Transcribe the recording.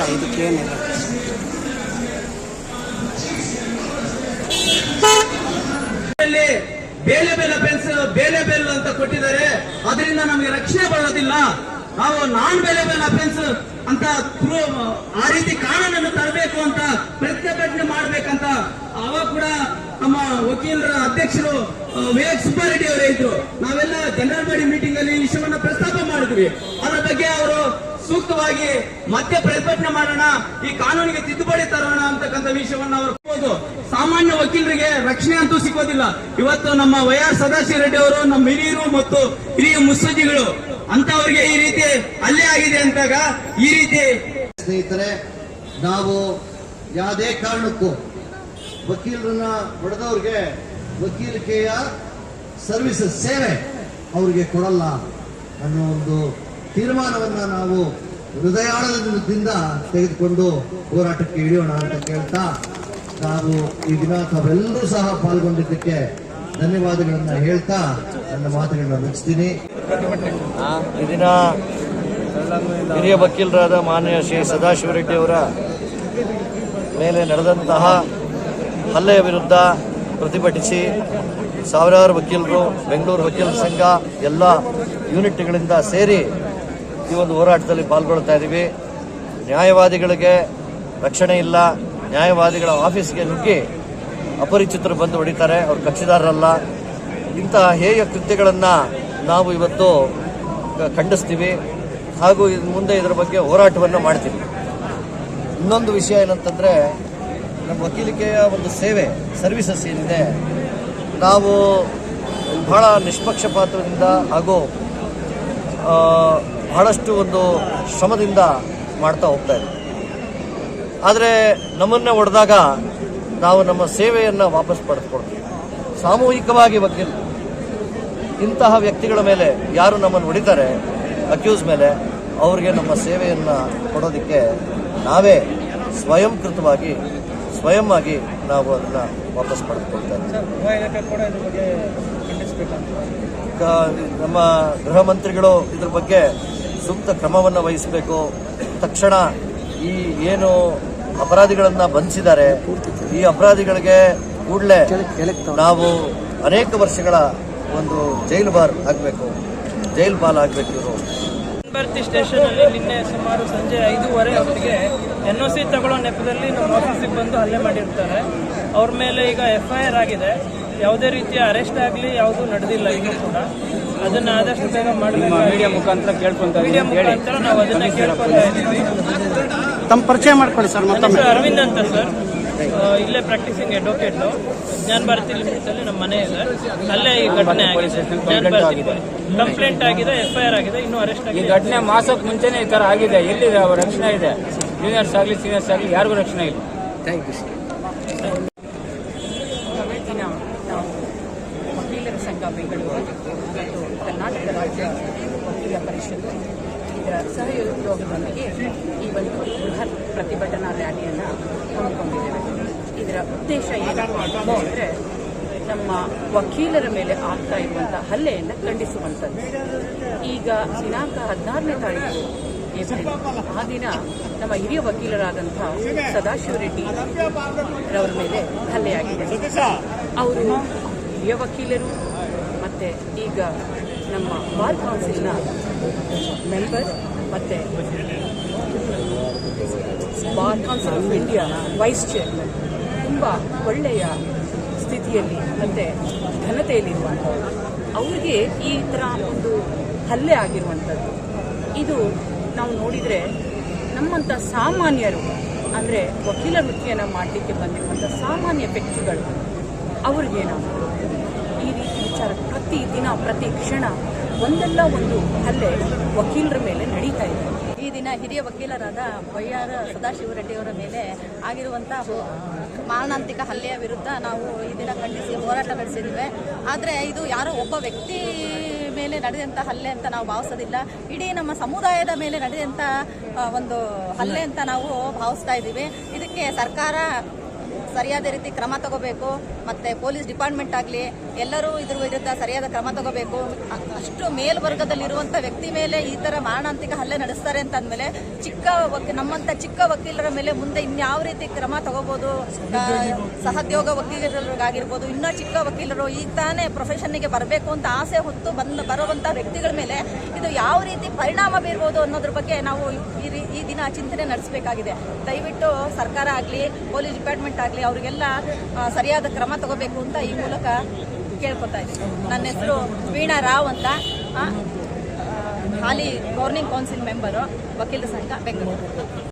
ಬೇಡ ಇದಕ್ಕೇನಿಲ್ಲ ಬೇಲೆ ಬೆಲ್ಲ ಪೆನ್ಸಿಲ್ ಬೇಲೆ ಬೆಲ್ ಅಂತ ಕೊಟ್ಟಿದ್ದಾರೆ. ಅದರಿಂದ ನಮಗೆ ರಕ್ಷಣೆ ಬರೋದಿಲ್ಲ. ನಾವು ನಾನ್ ಬೇಲೆ ಬೆಲ್ ಪೆನ್ಸಿಲ್ ಅಂತ ಆ ರೀತಿ ಕಾನೂನನ್ನು ತರಬೇಕು ಅಂತ ಪ್ರತಿಭಟನೆ ಮಾಡ್ಬೇಕಂತ ಅವಾಗ ಕೂಡ ನಮ್ಮ ವಕೀಲರ ಅಧ್ಯಕ್ಷರು ವಿವೇಕ್ ಸುಬ್ಬಾರೆಡ್ಡಿ ಅವರೇ ಇದ್ರು. ನಾವೆಲ್ಲ ಜನರಲ್ ಬಾಡಿ ಮೀಟಿಂಗ್ ಅಲ್ಲಿ ವಿಷಯವನ್ನ ಪ್ರಸ್ತಾಪ ಮಾಡಿದ್ವಿ. ಅದರ ಬಗ್ಗೆ ಅವರು ಸೂಕ್ತವಾಗಿ ಮತ್ತೆ ಪ್ರತಿಭಟನೆ ಮಾಡೋಣ, ಈ ಕಾನೂನಿಗೆ ತಿದ್ದುಪಡಿ ತರೋಣ ಅಂತಕ್ಕಂಥ ವಿಷಯವನ್ನ ಅವರು. ಸಾಮಾನ್ಯ ವಕೀಲರಿಗೆ ರಕ್ಷಣೆ ಅಂತೂ ಸಿಗೋದಿಲ್ಲ ಇವತ್ತು ನಮ್ಮ ವೈ ಆರ್ ಸದಾಶಿವ ರೆಡ್ಡಿ ಅವರು, ನಮ್ಮ ಹಿರಿಯರು ಮತ್ತು ಹಿರಿಯ ಮುತ್ಸಜ್ಜಿಗಳು ಅಂತವರಿಗೆ ಈ ರೀತಿ ಅಲ್ಲೇ ಆಗಿದೆ ಅಂತಾಗ ಈ ರೀತಿ ಸ್ನೇಹಿತರೆ, ನಾವು ಯಾವುದೇ ಕಾರಣಕ್ಕೂ ವಕೀಲರನ್ನ ಹೊಡೆದವ್ರಿಗೆ ವಕೀಲಿಕೆಯ ಸರ್ವಿಸಸ್ ಸೇವೆ ಅವ್ರಿಗೆ ಕೊಡಲ್ಲ ಅನ್ನೋ ಒಂದು ತೀರ್ಮಾನವನ್ನ ನಾವು ಹೃದಯಾಳದಿಂದ ತೆಗೆದುಕೊಂಡು ಹೋರಾಟಕ್ಕೆ ಇಳಿಯೋಣ ಅಂತ ಕೇಳ್ತಾ ನಾವು ಈ ದಿನ ತಾವೆಲ್ಲರೂ ಸಹ ಪಾಲ್ಗೊಂಡಿದ್ದಕ್ಕೆ ಧನ್ಯವಾದಗಳನ್ನ ಹೇಳ್ತಾ ನನ್ನ ಮಾತುಗಳನ್ನ ಮುಗಿಸ್ತೀನಿ. ಈ ದಿನ ಹಿರಿಯ ವಕೀಲರಾದ ಮಾನ್ಯ ಶ್ರೀ ಸದಾಶಿವರೆಡ್ಡಿ ಅವರ ಮೇಲೆ ನಡೆದಂತಹ ಹಲ್ಲೆಯ ವಿರುದ್ಧ ಪ್ರತಿಭಟಿಸಿ ಸಾವಿರಾರು ವಕೀಲರು, ಬೆಂಗಳೂರು ವಕೀಲರ ಸಂಘ, ಎಲ್ಲ ಯೂನಿಟ್ಗಳಿಂದ ಸೇರಿ ಈ ಒಂದು ಹೋರಾಟದಲ್ಲಿ ಪಾಲ್ಗೊಳ್ತಾ ಇದ್ದೀವಿ ನ್ಯಾಯವಾದಿಗಳಿಗೆ ರಕ್ಷಣೆ ಇಲ್ಲ. ನ್ಯಾಯವಾದಿಗಳ ಆಫೀಸ್ಗೆ ನುಗ್ಗಿ ಅಪರಿಚಿತರು ಬಂದು ಹೊಡಿತಾರೆ. ಅವ್ರು ಕಕ್ಷಿದಾರರಲ್ಲ. ಇಂತಹ ಹೇಯ ಕೃತ್ಯಗಳನ್ನು ನಾವು ಇವತ್ತು ಖಂಡಿಸ್ತೀವಿ. ಹಾಗೂ ಮುಂದೆ ಇದರ ಬಗ್ಗೆ ಹೋರಾಟವನ್ನು ಮಾಡ್ತೀವಿ. ಇನ್ನೊಂದು ವಿಷಯ ಏನಂತಂದರೆ, ನಮ್ಮ ವಕೀಲಿಕೆಯ ಒಂದು ಸೇವೆ, ಸರ್ವಿಸಸ್ ಏನಿದೆ, ನಾವು ಬಹಳ ನಿಷ್ಪಕ್ಷಪಾತದಿಂದ ಹಾಗೂ ಬಹಳಷ್ಟು ಒಂದು ಶ್ರಮದಿಂದ ಮಾಡ್ತಾ ಹೋಗ್ತಾ ಇದೆ ಆದರೆ ನಮ್ಮನ್ನೇ ಹೊಡೆದಾಗ ನಾವು ನಮ್ಮ ಸೇವೆಯನ್ನು ವಾಪಸ್ ಪಡೆದುಕೊಳ್ತೀವಿ. ಸಾಮೂಹಿಕವಾಗಿ ಬಗ್ಗೆ ಇಂತಹ ವ್ಯಕ್ತಿಗಳ ಮೇಲೆ ಯಾರು ನಮ್ಮನ್ನು ಹೊಡಿತಾರೆ ಅಕ್ಯೂಸ್ ಮೇಲೆ ಅವ್ರಿಗೆ ನಮ್ಮ ಸೇವೆಯನ್ನು ಕೊಡೋದಕ್ಕೆ ನಾವೇ ಸ್ವಯಂಕೃತವಾಗಿ ಸ್ವಯಂ ಆಗಿ ನಾವು ಅದನ್ನು ವಾಪಸ್ ಪಡೆದುಕೊಳ್ತಾ ಇದ್ದೀವಿ. ನಮ್ಮ ಗೃಹ ಮಂತ್ರಿಗಳು ಇದ್ರ ಬಗ್ಗೆ ಸೂಕ್ತ ಕ್ರಮವನ್ನು ವಹಿಸಬೇಕು. ತಕ್ಷಣ ಈ ಏನು ಅಪರಾಧಿಗಳನ್ನು ಬಂಧಿಸಿದ್ದಾರೆ, ಈ ಅಪರಾಧಿಗಳಿಗೆ ಕೂಡಲೇ ನಾವು ಅನೇಕ ವರ್ಷಗಳ ಒಂದು ಜೈಲು ಬಾರ್ ಆಗಬೇಕು ಜೈಲು ಬಾಲ್ ಆಗಬೇಕು ಇವರು. ಬರ್ತಿ ಸ್ಟೇಷನ್ ಅಲ್ಲಿ ನಿನ್ನೆ ಸುಮಾರು ಸಂಜೆ ಐದೂವರೆ ಅವರಿಗೆ ಎನ್ ಒ ಸಿ ತಗೊಳ್ಳೋ ನೆಪದಲ್ಲಿ ನಮ್ಮ ಆಫೀಸಿಗೆ ಬಂದು ಹಲ್ಲೆ ಮಾಡಿರ್ತಾರೆ. ಅವ್ರ ಮೇಲೆ ಈಗ ಎಫ್ ಐ ಆರ್ ಆಗಿದೆ. ಯಾವುದೇ ರೀತಿಯ ಅರೆಸ್ಟ್ ಆಗಲಿ ಯಾವುದೂ ನಡೆದಿಲ್ಲ ಇನ್ನೂ ಕೂಡ. ಅದನ್ನ ಆದಷ್ಟು ಬೇಗ ಮಾಡಬೇಕು. ಮೀಡಿಯಾ ಮುಖಾಂತರ ಕೇಳ್ಕೊಂತ ಮೀಡಿಯಾ ಮುಖಾಂತರ ನಾವು ಅದನ್ನ ಕೇಳ್ಕೊತಾ ಇದ್ದೀವಿ. ತಮ್ಮ ಪರಿಚಯ ಮಾಡ್ಕೊಳ್ಳಿ ಸರ್ ಮತ್ತೊಮ್ಮೆ. ಅರವಿಂದ್ ಅಂತ ಸರ್. ಇಲ್ಲೇ ಪ್ರಾಕ್ಟೀಸಿಂಗ್ ಅಡ್ವೊಕೇಟ್ ಜ್ಞಾನ ಭಾರತಿ ಲಿಮಿಟ್ಸಲ್ಲಿ ನಮ್ಮ ಮನೆ ಇದೆ. ಅಲ್ಲೇ ಈ ಘಟನೆ ಆಗಿದೆ. ಜ್ಞಾನ ಭಾರತಿ ಕಂಪ್ಲೇಂಟ್ ಆಗಿದೆ. ಎಫ್ ಐ ಆರ್ ಆಗಿದೆ ಇನ್ನೂ ಅರೆಸ್ಟ್ ಈ ಆಗಿದೆ. ಘಟನೆ ಮಾಸಕ್ಕೆ ಮುಂಚೆನೆ ಈ ತರ ಆಗಿದೆ. ಎಲ್ಲಿದೆ ಅವ್ರ ರಕ್ಷಣೆ ಇದೆ? ಜೂನಿಯರ್ಸ್ ಆಗಲಿ ಸೀನಿಯರ್ಸ್ ಆಗಲಿ ಯಾರಿಗೂ ರಕ್ಷಣೆ ಇಲ್ಲ. ದಿನ ನಾವು ವಕೀಲರ ಸಂಘ ಬೆಂಗಳೂರು ಮತ್ತು ಕರ್ನಾಟಕ ರಾಜ್ಯ ವಕೀಲ ಪರಿಷತ್ತು ಇದರ ಸಹಯೋಗದೊಂದಿಗೆ ಈ ಒಂದು ಬೃಹತ್ ಪ್ರತಿಭಟನಾ ರ್ಯಾಲಿಯನ್ನು ಹಮ್ಮಿಕೊಂಡಿದ್ದೇವೆ. ಇದರ ಉದ್ದೇಶ ಏನಪ್ಪ ಅಂದರೆ ನಮ್ಮ ವಕೀಲರ ಮೇಲೆ ಆಗ್ತಾ ಇರುವಂಥ ಹಲ್ಲೆಯನ್ನು ಖಂಡಿಸುವಂಥದ್ದು. ಈಗ ದಿನಾಂಕ ಹದಿನಾರನೇ ತಾರೀಕು ಏಪ್ರಿಲ್ ಆ ದಿನ ನಮ್ಮ ಹಿರಿಯ ವಕೀಲರಾದಂಥ ಸದಾಶಿವ ರೆಡ್ಡಿ ರವರ ಮೇಲೆ ಹಲ್ಲೆಯಾಗಿದೆ. ಅವರು ಹಿರಿಯ ವಕೀಲರು ಮತ್ತು ಈಗ ನಮ್ಮ ಬಾರ್ ಕೌನ್ಸಿಲ್ನ ಮೆಂಬರ್ ಮತ್ತು Bar Council of India vice chairman ತುಂಬ ಒಳ್ಳೆಯ ಸ್ಥಿತಿಯಲ್ಲಿ ಮತ್ತು ಘನತೆಯಲ್ಲಿರುವಂಥ ಅವ್ರಿಗೆ ಈ ಥರ ಒಂದು ಹಲ್ಲೆ ಆಗಿರುವಂಥದ್ದು. ಇದು ನಾವು ನೋಡಿದರೆ ನಮ್ಮಂಥ ಸಾಮಾನ್ಯರು, ಅಂದರೆ ವಕೀಲ ವೃತ್ತಿಯನ್ನು ಮಾಡಲಿಕ್ಕೆ ಬಂದಿರುವಂಥ ಸಾಮಾನ್ಯ ವ್ಯಕ್ತಿಗಳು ಅವ್ರಿಗೇನಾಗ್ತದೆ ಪ್ರತಿ ದಿನ, ಪ್ರತಿ ಕ್ಷಣ ಒಂದಲ್ಲ ಒಂದು ಹಲ್ಲೆ ವಕೀಲರ ಮೇಲೆ ನಡೀತಾ ಇದೆ. ಈ ದಿನ ಹಿರಿಯ ವಕೀಲರಾದ ವೈ ಆರ್ ಸದಾಶಿವರೆಡ್ಡಿಯವರ ಮೇಲೆ ಆಗಿರುವಂಥ ಮಾರಣಾಂತಿಕ ಹಲ್ಲೆಯ ವಿರುದ್ಧ ನಾವು ಈ ದಿನ ಖಂಡಿಸಿ ಹೋರಾಟ ನಡೆಸಿದ್ದೇವೆ. ಆದರೆ ಇದು ಯಾರೋ ಒಬ್ಬ ವ್ಯಕ್ತಿ ಮೇಲೆ ನಡೆದಂಥ ಹಲ್ಲೆ ಅಂತ ನಾವು ಭಾವಿಸೋದಿಲ್ಲ. ಇಡೀ ನಮ್ಮ ಸಮುದಾಯದ ಮೇಲೆ ನಡೆದಂಥ ಒಂದು ಹಲ್ಲೆ ಅಂತ ನಾವು ಭಾವಿಸ್ತಾ ಇದ್ದೀವಿ. ಇದಕ್ಕೆ ಸರ್ಕಾರ ಸರಿಯಾದ ರೀತಿ ಕ್ರಮ ತಗೋಬೇಕು, ಮತ್ತೆ ಪೊಲೀಸ್ ಡಿಪಾರ್ಟ್ಮೆಂಟ್ ಆಗಲಿ, ಎಲ್ಲರೂ ಇದ್ರ ವಿರುದ್ಧ ಸರಿಯಾದ ಕ್ರಮ ತಗೋಬೇಕು. ಅಷ್ಟು ಮೇಲ್ವರ್ಗದಲ್ಲಿರುವಂಥ ವ್ಯಕ್ತಿ ಮೇಲೆ ಈ ಥರ ಮಾರಣಾಂತಿಕ ಹಲ್ಲೆ ನಡೆಸ್ತಾರೆ ಅಂತ ಅಂದಮೇಲೆ ಚಿಕ್ಕ ವಕೀ ನಮ್ಮಂಥ ಚಿಕ್ಕ ವಕೀಲರ ಮೇಲೆ ಮುಂದೆ ಇನ್ಯಾವ ರೀತಿ ಕ್ರಮ ತಗೋಬೋದು ಸಹದ್ಯೋಗ ವಕೀಲರಿಗಾಗಿರ್ಬೋದು, ಇನ್ನೂ ಚಿಕ್ಕ ವಕೀಲರು ಈಗ ತಾನೇ ಪ್ರೊಫೆಷನ್ನಿಗೆ ಬರಬೇಕು ಅಂತ ಆಸೆ ಹೊತ್ತು ಬಂದು ಬರುವಂಥ ವ್ಯಕ್ತಿಗಳ ಮೇಲೆ ಇದು ಯಾವ ರೀತಿ ಪರಿಣಾಮ ಬೀರ್ಬೋದು ಅನ್ನೋದ್ರ ಬಗ್ಗೆ ನಾವು ಈ ಈ ದಿನ ಚಿಂತನೆ ನಡೆಸಬೇಕಾಗಿದೆ. ದಯವಿಟ್ಟು ಸರ್ಕಾರ ಆಗಲಿ, ಪೊಲೀಸ್ ಡಿಪಾರ್ಟ್ಮೆಂಟ್ ಆಗಲಿ ಅವರಿಗೆಲ್ಲ ಸರಿಯಾದ ಕ್ರಮ ತಗೋಬೇಕು ಅಂತ ಈ ಮೂಲಕ ಕೇಳ್ಕೊತಾ ಇದ್ದೀನಿ. ನನ್ನ ಹೆಸರು ವೀಣಾ ರಾವ್ ಅಂತ ಹಾಲಿ ಗೌರ್ನಿಂಗ್ ಕೌನ್ಸಿಲ್ ಮೆಂಬರು ವಕೀಲರ ಸಂಘ, ಬೆಂಗಳೂರು.